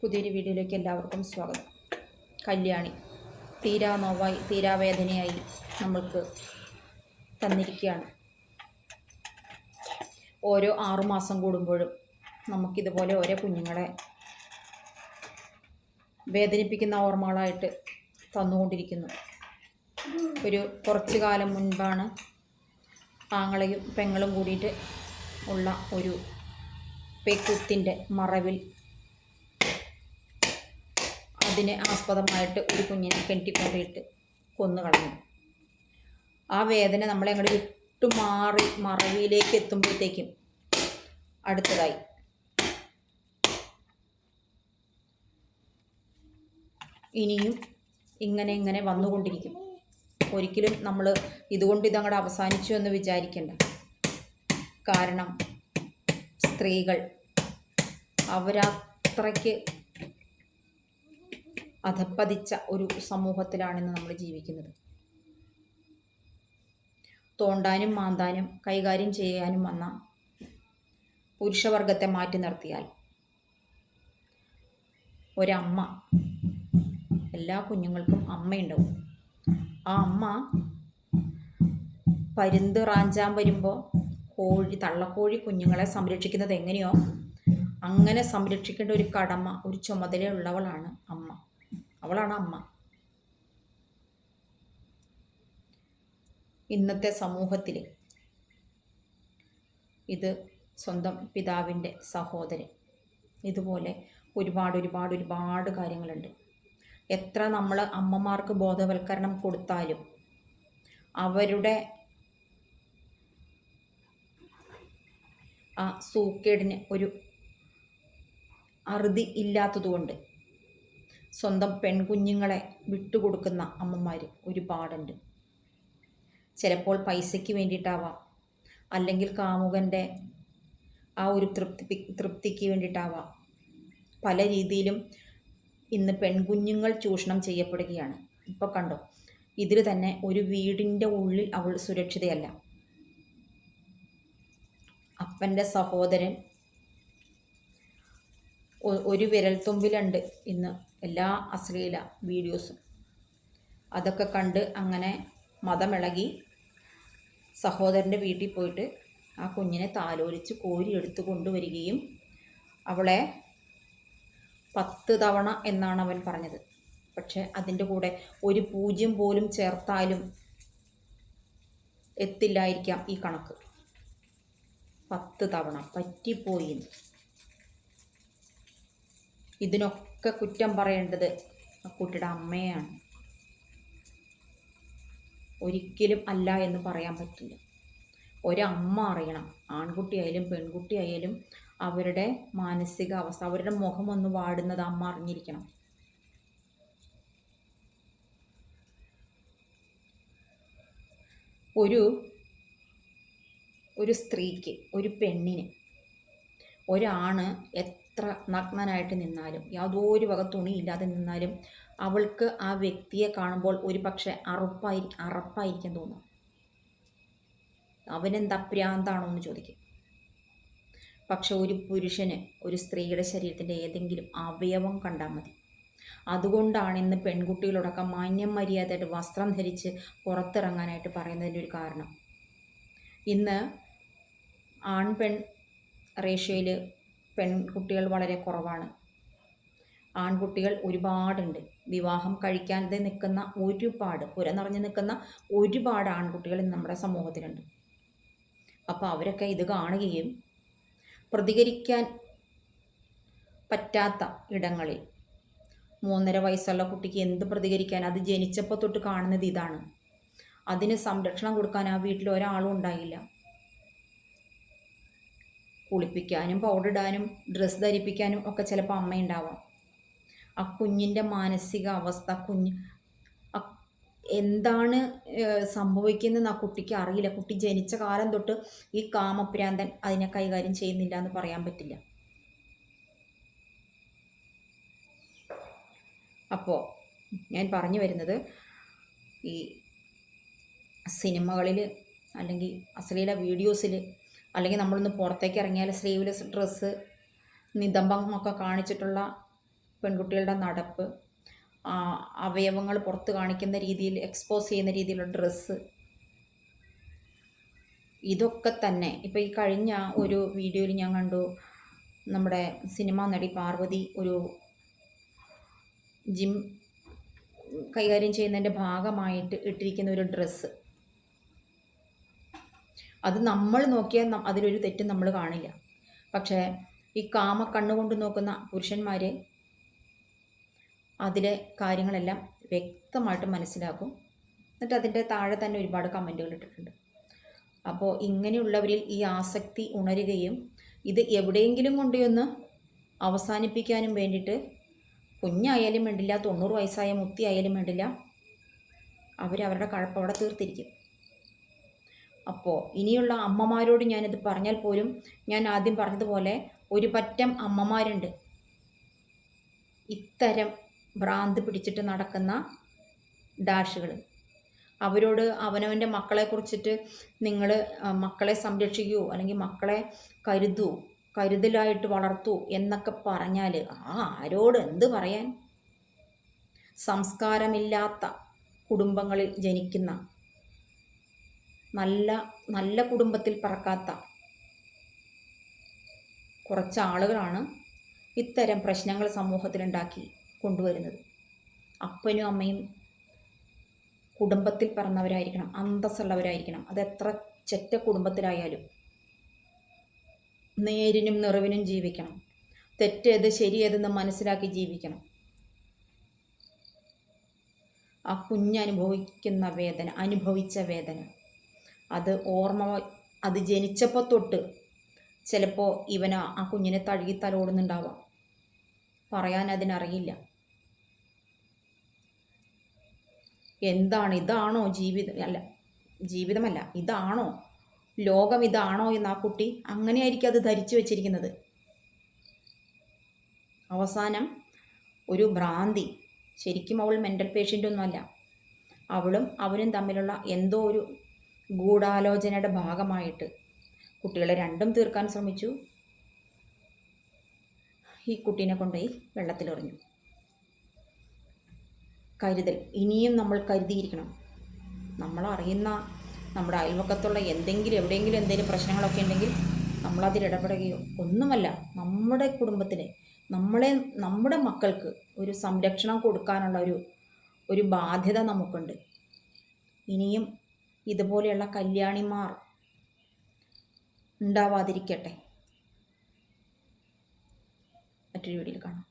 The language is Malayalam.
പുതിയൊരു വീഡിയോയിലേക്ക് എല്ലാവർക്കും സ്വാഗതം. കല്യാണി തീരാ നോവായി തീരാവേദനയായി നമ്മൾക്ക് തന്നിരിക്കുകയാണ്. ഓരോ ആറുമാസം കൂടുമ്പോഴും നമുക്കിതുപോലെ ഓരോ കുഞ്ഞുങ്ങളെ വേദനിപ്പിക്കുന്ന ഓർമ്മകളായിട്ട് തന്നുകൊണ്ടിരിക്കുന്നു. ഒരു കുറച്ച് കാലം മുൻപാണ് ആങ്ങളെയും പെങ്ങളും കൂടിയിട്ട് ഉള്ള ഒരു പെക്കുത്തിന്റെ മറവിൽ അതിനെ ആസ്പദമായിട്ട് ഒരു കുഞ്ഞിനെ കെട്ടിക്കൊണ്ടിട്ട് കൊന്നു കളഞ്ഞു. ആ വേദന നമ്മളെ അങ്ങോട്ട് വിട്ടു മാറി മറവിയിലേക്ക് എത്തുമ്പോഴത്തേക്കും അടുത്തതായി. ഇനിയും ഇങ്ങനെ ഇങ്ങനെ വന്നുകൊണ്ടിരിക്കും. ഒരിക്കലും നമ്മൾ ഇതുകൊണ്ട് ഇതങ്ങോട്ട് അവസാനിച്ചു എന്ന് വിചാരിക്കേണ്ട. കാരണം സ്ത്രീകൾ അവരത്രയ്ക്ക് അധപ്പതിച്ച ഒരു സമൂഹത്തിലാണിന്ന് നമ്മൾ ജീവിക്കുന്നത്. തോണ്ടാനും മാന്താനും കൈകാര്യം ചെയ്യാനും വന്ന പുരുഷവർഗത്തെ മാറ്റി നിർത്തിയാൽ ഒരമ്മ എല്ലാ കുഞ്ഞുങ്ങൾക്കും അമ്മയുണ്ടാവും. ആ അമ്മ പരുന്ത് റാഞ്ചാൻ വരുമ്പോൾ കോഴി തള്ളക്കോഴി കുഞ്ഞുങ്ങളെ സംരക്ഷിക്കുന്നത് എങ്ങനെയോ അങ്ങനെ സംരക്ഷിക്കേണ്ട ഒരു കടമ ഒരു ചുമതലയുള്ളവളാണ് അമ്മ. അവളാണ് അമ്മ. ഇന്നത്തെ സമൂഹത്തിൽ ഇത് സ്വന്തം പിതാവിന്റെ സഹോദരൻ. ഇതുപോലെ ഒരുപാട് ഒരുപാട് ഒരുപാട് കാര്യങ്ങളുണ്ട്. എത്ര നമ്മൾ അമ്മമാർക്ക് ബോധവൽക്കരണം കൊടുത്താലും അവരുടെ ആ സൂക്കേടിന് ഒരു അറുതി ഇല്ലാത്തതുകൊണ്ട് സ്വന്തം പെൺകുഞ്ഞുങ്ങളെ വിട്ടുകൊടുക്കുന്ന അമ്മമാർ ഒരുപാടുണ്ട് ചിലപ്പോൾ പൈസയ്ക്ക് വേണ്ടിയിട്ടാവാം. അല്ലെങ്കിൽ കാമുകന്റെ ആ ഒരു തൃപ്തി തൃപ്തിക്ക് വേണ്ടിയിട്ടാവാം. പല രീതിയിലും ഇന്ന് പെൺകുഞ്ഞുങ്ങൾ ചൂഷണം ചെയ്യപ്പെടുകയാണ്. ഇപ്പോൾ കണ്ടോ ഇതിൽ തന്നെ ഒരു വീടിന്റെ ഉള്ളിൽ അവൾ സുരക്ഷിതയല്ല. അപ്പന്റെ സഹോദരൻ ഒരു വിരൽത്തുമ്പിലുണ്ട് ഇന്ന് എല്ലാ അശ്ലീല വീഡിയോസും. അതൊക്കെ കണ്ട് അങ്ങനെ മതമിളകി സഹോദരന്റെ വീട്ടിൽ പോയിട്ട് ആ കുഞ്ഞിനെ താലോലിച്ച് കോരി എടുത്തു കൊണ്ടുവരികയും അവളെ പത്ത് തവണ എന്നാണ് അവൻ പറഞ്ഞത്. പക്ഷെ അതിന്റെ കൂടെ ഒരു പൂജ്യം പോലും ചേർത്താലും എത്തില്ലായിരിക്കാം ഈ കണക്ക്. പത്ത് തവണ പറ്റിപ്പോയി. ഇതിനൊക്കെ കുറ്റം പറയേണ്ടത് ആ കുട്ടിയുടെ അമ്മയാണ്. ഒരിക്കലും അല്ല എന്ന് പറയാൻ പറ്റില്ല. ഒരമ്മ അറിയണം. ആൺകുട്ടിയായാലും പെൺകുട്ടിയായാലും അവരുടെ മാനസികാവസ്ഥ അവരുടെ മുഖം ഒന്ന് വാടുന്നത് അമ്മ അറിഞ്ഞിരിക്കണം. ഒരു ഒരു സ്ത്രീക്ക് ഒരു പെണ്ണിന് ഒരാണ് എത്ര നഗ്നനായിട്ട് നിന്നാലും യാതൊരു വക തുണിയില്ലാതെ നിന്നാലും അവൾക്ക് ആ വ്യക്തിയെ കാണുമ്പോൾ ഒരു പക്ഷേ അറുപ്പായിരിക്കും അറപ്പായിരിക്കാൻ തോന്നും. അവനെന്താ പ്രാന്താണോ എന്ന് ചോദിക്കും. പക്ഷെ ഒരു പുരുഷന് ഒരു സ്ത്രീയുടെ ശരീരത്തിന്റെ ഏതെങ്കിലും അവയവം കണ്ടാൽ മതി. അതുകൊണ്ടാണ് ഇന്ന് പെൺകുട്ടികളോടൊക്കെ മാന്യം മര്യാദയായിട്ട് വസ്ത്രം ധരിച്ച് പുറത്തിറങ്ങാനായിട്ട് പറയുന്നതിന്റെ ഒരു കാരണം. ഇന്ന് ആൺ പെൺ റേഷ്യോയിൽ പെൺകുട്ടികൾ വളരെ കുറവാണ്. ആൺകുട്ടികൾ ഒരുപാടുണ്ട്. വിവാഹം കഴിക്കാതെ നിൽക്കുന്ന ഒരുപാട് പുര നിറഞ്ഞു നിൽക്കുന്ന ഒരുപാട് ആൺകുട്ടികൾ നമ്മുടെ സമൂഹത്തിലുണ്ട്. അപ്പോൾ അവരൊക്കെ ഇത് കാണുകയും പ്രതികരിക്കാൻ പറ്റാത്ത ഇടങ്ങളിൽ മൂന്നര വയസ്സുള്ള കുട്ടിക്ക് എന്ത് പ്രതികരിക്കാൻ അത് ജനിച്ചപ്പോൾ തൊട്ട് കാണുന്നത് ഇതാണ്. അതിന് സംരക്ഷണം കൊടുക്കാൻ ആ വീട്ടിൽ ഒരാളും ഉണ്ടായില്ല. കുളിപ്പിക്കാനും പൗഡർ ഇടാനും ഡ്രസ്സ് ധരിപ്പിക്കാനും ഒക്കെ ചിലപ്പോൾ അമ്മയുണ്ടാവാം. ആ കുഞ്ഞിന്റെ മാനസിക അവസ്ഥ കുഞ്ഞ് എന്താണ് സംഭവിക്കുന്നതെന്ന് ആ കുട്ടിക്ക് അറിയില്ല. കുട്ടി ജനിച്ച കാലം തൊട്ട് ഈ കാമപ്രാന്തൻ അതിനെ കൈകാര്യം ചെയ്യുന്നില്ല എന്ന് പറയാൻ പറ്റില്ല. അപ്പോൾ ഞാൻ പറഞ്ഞു വരുന്നത് ഈ സിനിമകളിൽ അല്ലെങ്കിൽ അശ്ലീല വീഡിയോസിൽ അല്ലെങ്കിൽ നമ്മളൊന്ന് പുറത്തേക്ക് ഇറങ്ങിയാൽ സ്ലീവ്ലെസ് ഡ്രസ്സ് നിതംബം ഒക്കെ കാണിച്ചിട്ടുള്ള പെൺകുട്ടികളുടെ നടപ്പ് അവയവങ്ങൾ പുറത്ത് കാണിക്കുന്ന രീതിയിൽ എക്സ്പോസ് ചെയ്യുന്ന രീതിയിലുള്ള ഡ്രസ്സ്. ഇതൊക്കെ തന്നെ. ഇപ്പോൾ ഈ കഴിഞ്ഞ ഒരു വീഡിയോയിൽ ഞാൻ കണ്ടു നമ്മുടെ സിനിമാ നടി പാർവതി ഒരു ജിം കൈകാര്യം ചെയ്യുന്നതിന്റെ ഭാഗമായിട്ട് ഇട്ടിരിക്കുന്ന ഒരു ഡ്രസ്സ്. അത് നമ്മൾ നോക്കിയാൽ അതിലൊരു തെറ്റും നമ്മൾ കാണില്ല. പക്ഷേ ഈ കാമ കണ്ണുകൊണ്ട് നോക്കുന്ന പുരുഷന്മാരെ അതിലെ കാര്യങ്ങളെല്ലാം വ്യക്തമായിട്ട് മനസ്സിലാക്കും. എന്നിട്ട് അതിന്റെ താഴെ തന്നെ ഒരുപാട് കമന്റുകൾ ഇട്ടിട്ടുണ്ട്. അപ്പോൾ ഇങ്ങനെയുള്ളവരിൽ ഈ ആസക്തി ഉണരുകയും ഇത് എവിടെയെങ്കിലും കൊണ്ടുവന്ന് അവസാനിപ്പിക്കാനും വേണ്ടിയിട്ട് കുഞ്ഞായാലും വേണ്ടില്ല തൊണ്ണൂറ് വയസ്സായ മുത്തി ആയാലും വേണ്ടില്ല അവരവരുടെ കഴപ്പ് അവിടെ തീർത്തിരിക്കും. അപ്പോൾ ഇനിയുള്ള അമ്മമാരോട് ഞാനിത് പറഞ്ഞാൽ പോലും ഞാൻ ആദ്യം പറഞ്ഞതുപോലെ ഒരു പറ്റം അമ്മമാരുണ്ട്. ഇത്തരം ഭ്രാന്ത് പിടിച്ചിട്ട് നടക്കുന്ന ഡാഷുകൾ അവരോട് അവനവന്റെ മക്കളെ കുറിച്ചിട്ട് നിങ്ങൾ മക്കളെ സംരക്ഷിക്കൂ അല്ലെങ്കിൽ മക്കളെ കരുതൂ കരുതലായിട്ട് വളർത്തൂ എന്നൊക്കെ പറഞ്ഞാൽ ആ ആരോട് എന്ത് പറയാൻ? സംസ്കാരമില്ലാത്ത കുടുംബങ്ങളിൽ ജനിക്കുന്ന നല്ല നല്ല കുടുംബത്തിൽ പറക്കാത്ത കുറച്ച് ആളുകളാണ് ഇത്തരം പ്രശ്നങ്ങൾ സമൂഹത്തിലുണ്ടാക്കി കൊണ്ടുവരുന്നത്. അപ്പനും അമ്മയും കുടുംബത്തിൽ പറന്നവരായിരിക്കണം അന്തസ്സുള്ളവരായിരിക്കണം. അത് എത്ര ചെറ്റ കുടുംബത്തിലായാലും നേരിനും നിറവിനും ജീവിക്കണം. തെറ്റേത് ശരിയേതെന്ന് മനസ്സിലാക്കി ജീവിക്കണം. ആ കുഞ്ഞനുഭവിക്കുന്ന വേദന അനുഭവിച്ച വേദന. അത് ഓർമ്മ അത് ജനിച്ചപ്പോൾ തൊട്ട് ചിലപ്പോൾ ഇവന് ആ കുഞ്ഞിനെ തഴുകി തലോടുന്നുണ്ടാവാം. പറയാൻ അതിനറിയില്ല. എന്താണ്? ഇതാണോ ജീവിതം അല്ല ജീവിതമല്ല ഇതാണോ? ലോകം ഇതാണോ എന്ന് ആ കുട്ടി അങ്ങനെയായിരിക്കും അത് ധരിച്ചു വച്ചിരിക്കുന്നത്. അവസാനം ഒരു ഭ്രാന്തി ശരിക്കും അവൾ മെന്റൽ പേഷ്യന്റ് ഒന്നുമല്ല. അവളും അവനും തമ്മിലുള്ള എന്തോ ഒരു ഗൂഢാലോചനയുടെ ഭാഗമായിട്ട് കുട്ടികളെ രണ്ടും തീർക്കാൻ ശ്രമിച്ചു. ഈ കുട്ടീനെ കൊണ്ടുപോയി വെള്ളത്തിലെറിഞ്ഞു കരുതൽ. ഇനിയും നമ്മൾ കരുതിയിരിക്കണം. നമ്മൾ അറിയുന്ന നമ്മുടെ അയൽവക്കത്തുള്ള എന്തെങ്കിലും എവിടെയെങ്കിലും എന്തെങ്കിലും പ്രശ്നങ്ങളൊക്കെ ഉണ്ടെങ്കിൽ നമ്മളതിൽ ഇടപെടുകയോ ഒന്നുമല്ല. നമ്മുടെ കുടുംബത്തിലെ നമ്മളെ നമ്മുടെ മക്കൾക്ക് ഒരു സംരക്ഷണം കൊടുക്കാനുള്ള ഒരു ഒരു ബാധ്യത നമുക്കുണ്ട്. ഇനിയും ഇതുപോലെയുള്ള കല്യാണിമാർ ഉണ്ടാവാതിരിക്കട്ടെ. മറ്റൊരു വീഡിയോയിൽ കാണാം.